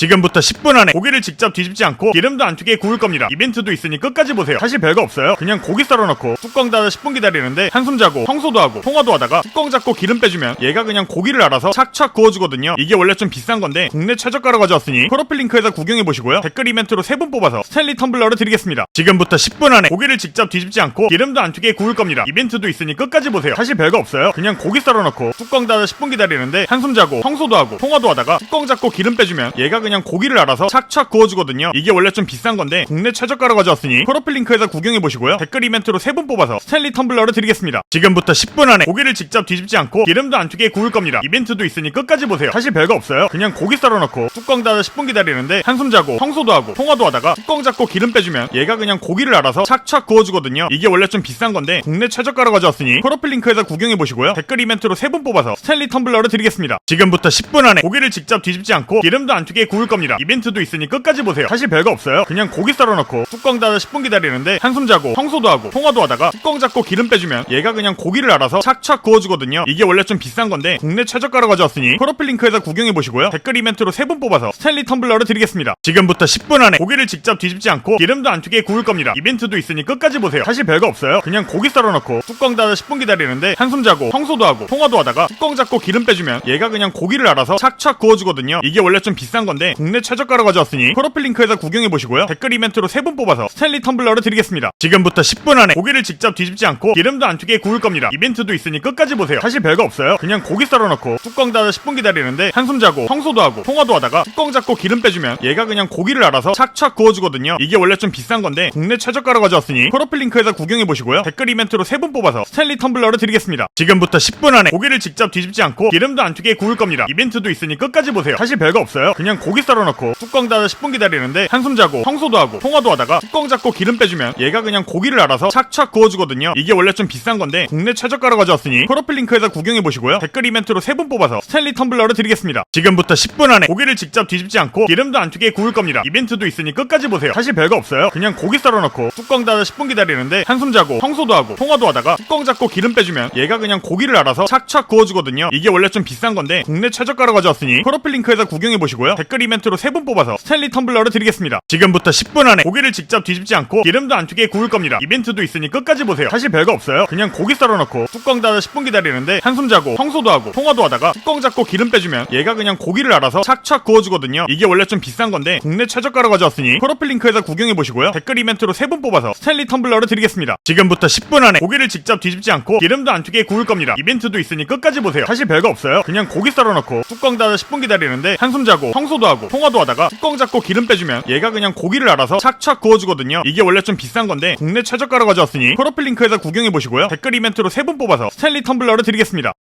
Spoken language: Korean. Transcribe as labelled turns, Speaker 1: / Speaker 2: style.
Speaker 1: 지금부터 10분 안에 고기를 직접 뒤집지 않고 기름도 안 튀게 구울 겁니다. 이벤트도 있으니 끝까지 보세요. 사실 별거 없어요. 그냥 고기 썰어놓고 뚜껑 닫아 10분 기다리는데 한숨 자고 청소도 하고 통화도 하다가 뚜껑 잡고 기름 빼주면 얘가 그냥 고기를 알아서 착착 구워주거든요. 이게 원래 좀 비싼 건데 국내 최저가로 가져왔으니 프로필 링크에서 구경해 보시고요. 댓글 이벤트로 3분 뽑아서 스탠리 텀블러를 드리겠습니다. 지금부터 10분 안에 고기를 직접 뒤집지 않고 기름도 안 튀게 구울 겁니다. 이벤트도 있으니 끝까지 보세요. 사실 별거 없어요. 그냥 고기 썰어놓고 뚜껑 닫아 10분 기다리는데 한숨 자고 청소도 하고 통화도 하다가 뚜껑 잡고 기름 빼주면 얘가 그냥 고기를 알아서 착착 구워주거든요. 이게 원래 좀 비싼 건데 국내 최저가로 가져왔으니 프로필 링크에서 구경해 보시고요. 댓글 이벤트로 3분 뽑아서 스탠리 텀블러를 드리겠습니다. 지금부터 10분 안에 고기를 직접 뒤집지 않고 기름도 안 튀게 구울 겁니다. 이벤트도 있으니 끝까지 보세요. 사실 별거 없어요. 그냥 고기 썰어놓고 뚜껑 닫아 10분 기다리는데 한숨 자고 청소도 하고 통화도 하다가 뚜껑 잡고 기름 빼주면 얘가 그냥 고기를 알아서 착착 구워주거든요. 이게 원래 좀 비싼 건데 국내 최저가로 가져왔으니 프로필 링크에서 구경해 보시고요. 댓글 이벤트로 3분 뽑아서 스탠리 텀블러를 드리겠습니다. 지금부터 10분 안에 고기를 직접 뒤집지 않고 기름도 안 튀게 구울 겁니다. 이벤트도 있으니 끝까지 보세요. 사실 별거 없어요. 그냥 고기 썰어놓고 뚜껑 닫아 10분 기다리는데 한숨 자고 청소도 하고 통화도 하다가 뚜껑 잡고 기름 빼주면 얘가 그냥 고기를 알아서 착착 구워주거든요. 이게 원래 좀 비싼 건데 국내 최저가로 가져왔으니 프로필 링크에서 구경해 보시고요. 댓글 이벤트로 3분 뽑아서 스탠리 텀블러를 드리겠습니다. 지금부터 10분 안에 고기를 직접 뒤집지 않고 기름도 안 튀게 구울 겁니다. 이벤트도 있으니 끝까지 보세요. 사실 별거 없어요. 그냥 고기 썰어놓고 뚜껑 닫아 10분 기다리는데 한숨 자고 청소도 하고 통화도 하다가 뚜껑 잡고 기름 빼주면 얘가 그냥 고기를 알아서 착착 구워주거든요. 이게 원래 좀 비싼 건데 국내 최저가로 가져왔으니 프로필 링크에서 구경해 보시고요. 댓글 이벤트로 3분 뽑아서 스탠리 텀블러를 드리겠습니다. 지금부터 10분 안에 고기를 직접 뒤집지 않고 기름도 안 튀게 구울 겁니다. 이벤트도 있으니 끝까지 보세요. 사실 별거 없어요. 그냥 고기 썰어놓고 뚜껑 닫아 10분 기다리는데 한숨 자고 청소도 하고 통화도 하다가 뚜껑 잡고 기름 빼주면 얘가 그냥 고기를 알아서 착착 구워주거든요. 이게 원래 좀 비싼 건데 국내 최저가로 가져왔으니 프로필 링크에서 구경해 보시고요. 댓글 이벤트로 3분 뽑아서 스탠리 텀블러를 드리겠습니다. 지금부터 10분 안에 고기를 직접 뒤집지 않고 기름도 안 튀게 구울 겁니다. 이벤트도 있으니 끝까지 보세요. 사실 별거 없어요. 그냥 고기 썰어놓고 뚜껑 닫아 10분 기다리는데 한숨 자고 청소도 하고 통화도 하다가 뚜껑 잡고 기름 빼주면 얘가 그냥 고기를 알아서 착착 구워주거든요. 이게 원래 좀 비싼 건데 국내 최저가로 가져왔으니 프로필 링크에서 구경해 보시고요. 댓글 이벤트로 3분 뽑아서 스탠리 텀블러를 드리겠습니다. 지금부터 10분 안에 고기를 직접 뒤집지 않고 기름도 안 튀게 구울 겁니다. 이벤트도 있으니 끝까지 보세요. 사실 별거 없어요. 그냥 고기 썰어놓고 뚜껑 닫아 10분 기다리는데 한숨 자고 청소도 하고 통화도 하다가 뚜껑 잡고 기름 빼주면 얘가 그냥 고기를 알아서 착착 구워주거든요. 이게 원래 좀 비싼 건데 국내 최저가로 가져왔으니 프로필 링크에서 구경해 보시고요. 댓글 이벤트로 3분 뽑아서 스탠리 텀블러를 드리겠습니다. 지금부터 10분 안에 고기를 직접 뒤집지 않고 기름도 안 튀게 구울 겁니다. 이벤트도 있으니 끝까지 보세요. 사실 별거 없어요. 그냥 고기 썰어놓고 뚜껑 닫아 10분 기다리는데 한숨 자고 청소도 하고 통화도 하다가 뚜껑 잡고 기름 빼주면 얘가 그냥 고기를 알아서 착착 구워주거든요. 이게 원래 좀 비싼 건데 국내 최저가로 가져왔으니 프로필 링크에서 구경해 보시고요. 댓글 이벤트로 3분 뽑아서 스탠리 텀블러를 드리겠습니다. 지금부터 10분 안에 고기를 직접 뒤집지 않고 기름도 안 튀게 구울 겁니다. 이벤트도 있으니 끝까지 보세요. 사실 별거 없어요. 그냥 고기 썰어놓고 뚜껑 닫아 10분 기다리는데 한숨 자고 청소도 하고 통화도 하다가 뚜껑 잡고 기름 빼주면 얘가 그냥 고기를 알아서 착착 구워주거든요. 이게 원래 좀 비싼 건데 국내 최저가로 가져왔으니 프로필 링크에서 구경해 보시고요. 댓글 이벤트로 3분 뽑아서 스탠리 텀블러를 드리겠습니다.